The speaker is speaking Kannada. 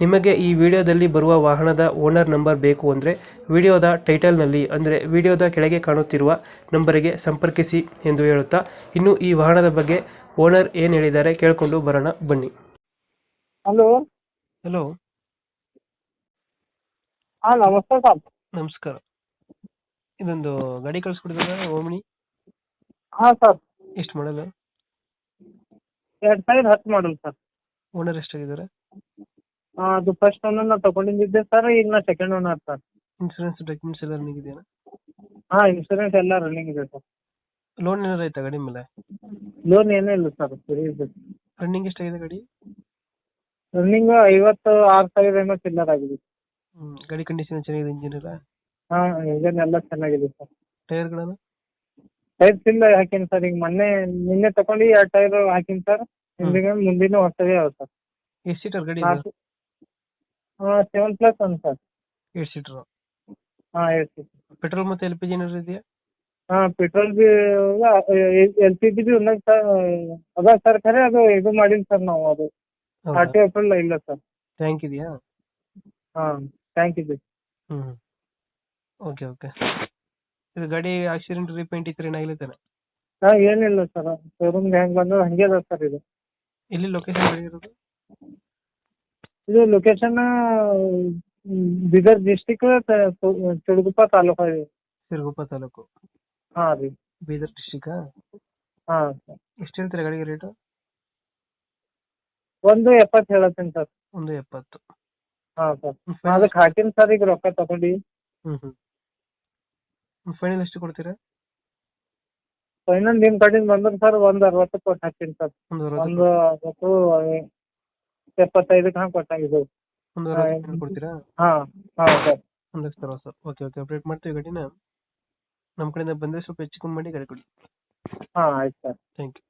ನಿಮಗೆ ಈ ವಿಡಿಯೋದಲ್ಲಿ ಬರುವ ವಾಹನದ ಓನರ್ ನಂಬರ್ ಬೇಕು ಅಂದರೆ ವಿಡಿಯೋದ ಟೈಟಲ್ನಲ್ಲಿ ಅಂದರೆ ವಿಡಿಯೋದ ಕೆಳಗೆ ಕಾಣುತ್ತಿರುವ ನಂಬರಿಗೆ ಸಂಪರ್ಕಿಸಿ ಎಂದು ಹೇಳುತ್ತಾ ಇನ್ನು ಈ ವಾಹನದ ಬಗ್ಗೆ ಓನರ್ ಏನು ಹೇಳಿದ್ದಾರೆ ಕೇಳಿಕೊಂಡು ಬರೋಣ ಬನ್ನಿ. ಹಲೋ. ಹಲೋ. ಹಾಂ ನಮಸ್ತೆ ಸರ್. ನಮಸ್ಕಾರ. ಇದೊಂದು ಗಾಡಿ ಕಳಿಸ್ಕೊಡಿದ್ರೆ ಓಮಿನಿ? ಹಾಂ ಸರ್. ಎಷ್ಟು ಮಾಡಲ್ಲ ಎರಡು ಸಾವಿರದ ಹತ್ತು ಮಾಡಲ್ ಸರ್. ಓನರ್ ಎಷ್ಟಾಗಿದ್ದಾರೆ? ಅದು ಫಸ್ಟ್ ಓನರ್ ನಾ ತಗೊಂಡಿದ್ದೆ ಸರ್ ಈಗ ನಾ second owner sir insurance documents ಎಲ್ಲ ರನ್ನಿಂಗ್ ಇದೆಯಾ? ಹಾ ಇನ್ಶೂರೆನ್ಸ್ ಎಲ್ಲ ರನ್ನಿಂಗ್ ಇದೆ ಸರ್ ಲೋನ್ ಏನಾರು ಆಯ್ತಾ ಗಾಡಿ ಮೇಲೆ? ಲೋನ್ ಏನೂ ಇಲ್ಲ ಸರ್ ಫ್ರೀ ಇದೆ. ರನ್ನಿಂಗ್ ಎಷ್ಟಾಗಿದೆ ಗಾಡಿ? ರನ್ನಿಂಗ್ ಐವತ್ತು ಆರು ಸಾವಿರ ಏನೋ ಚಿಲ್ಲರ್ ಆಗಿದೆ. ಹ್ಮ್, ಗಾಡಿ ಕಂಡೀಷನ್ ಚೆನ್ನಾಗಿದೆ ಇಂಜಿನ್ ಎಲ್ಲ? ಹಾ ಇಂಜನ್ ಎಲ್ಲ ಚೆನ್ನಾಗಿದೆ ಸರ್ ಟೈರ್ಗಳನ್ನು ಟೈರ್ ಇಲ್ಲ ಹಾಕೀನಿ ಸರ್ ಈಗ ಮೊನ್ನೆ ನಿನ್ನೆ ತಗೊಂಡು ಎರಡು ಟೈರ್ ಹಾಕೀನಿ ಸರ್ ಹಿಂದಿನ ಮುಂದಿನ ಹೊಸದೇ ಅವ ಸರ್ ಎಷ್ಟು ಸೀಟರ್ ಗಾಡಿ ಇದೆ? ಹಾಂ seven plus one sir eight seater ಹಾಂ ಸೀಟರ್ ಪೆಟ್ರೋಲ್ ಮತ್ತೆ ಎಲ್ ಪಿ ಜಿ ಏನಾದ್ರು ಇದೆಯಾ? ಹಾಂ ಪೆಟ್ರೋಲ್ ಬಿ ಎಲ್ ಪಿ ಜಿ ಬಿ ಒಂದಾಗ ಸರ್ ಅದ ಸರ್ ಖರೆ ಅದು ಇದು ಮಾಡಿಲ್ಲ ಸರ್ ನಾವು ಅದು. ಆರ್ ಟಿ ಇಲ್ಲ ಸರ್ ಟ್ಯಾಂಕ್ ಇದೆಯಾ? ಹಾಂ thank you hmm okay okay ಇದು ಗಾಡಿ ಆಕ್ಸಿಡೆಂಟ್ ರೀಪೇಂಟ್ ಇತ್ತು ರೀ ತಾನೆ? ಹಾಂ ಏನಿಲ್ಲ ಸರ್ ಶೋರೂಮ್ಗೆ ಹೆಂಗೆ ಬಂದ್ರೆ ಹಂಗೆ ಅದ ಸರ್ ಇದು. ಎಲ್ಲಿ ಲೊಕೇಶನ್ ಇರೋದು? ಇದು ಲೊಕೇಶನ್ ಬೀದರ್ ಡಿಸ್ಟಿಕ್ ಚಿಡುಗುಪ್ಪ ತಾಲೂಕು ಇದೆ. ಸಿರುಗುಪ್ಪ ತಾಲೂಕು. ಹಾ ರೀ. ಬೀದರ್ ಡಿಸ್ಟಿಕ್ ಹಾ. ಸರ್ ಎಷ್ಟು ಹೇಳ್ತೀರಾ ಗಾಡಿಗೆ ರೇಟು ಒಂದು ಎಪ್ಪತ್ತು ಹೇಳತ್ತೀನಿ ಸರ್. ಒಂದು ಎಪ್ಪತ್ತು. ಹಾ ಸರ್. ನಾ ಅದಕ್ಕೆ ಹಾಕಿನಿ ಸರ್ ಈಗ ರೊಕ್ಕ ತಗೊಂಡು. ಹ್ಮ್ ಹ್ಮ್. ಫೈನಲ್ ಎಷ್ಟು ಕೊಡ್ತೀರಾ? ಫೈನಲ್ ನಿಮ್ಮ ಕಡೆಯಿಂದ ಬಂದ್ರೆ ಸರ್ ಒಂದು ಅರವತ್ತು ಕೊಟ್ಟು ಹಾಕ್ತೀನಿ ಸರ್. ಒಂದು ಒಂದು ಅರವತ್ತು ಅರವತ್ತು ಎಪ್ಪತ್ತೈದಕ್ಕೆ ಹಂಗೆ ಕೊಟ್ಟಾಗಿದೆ ಒಂದು ಅರವತ್ತು ಕೊಡ್ತೀರಾ? ಹಾಂ ಹಾಂ ಸರ್. ಒಂದು ಲಕ್ಷ ಅರವತ್ತು ಸಾವಿರ. ಓಕೆ ಓಕೆ ಅಪ್ಡೇಟ್ ಮಾಡ್ತೀವಿ ಗಾಡಿನ. ನಮ್ಮ ಕಡೆಯಿಂದ ಬಂದ್ರೆ ಸ್ವಲ್ಪ ಹೆಚ್ಚು ಕಮ್ಮಿ ಮಾಡಿ ಗಾಡಿ ಕೊಡಿ. ಹಾ ಆಯ್ತು ಸರ್. Thank you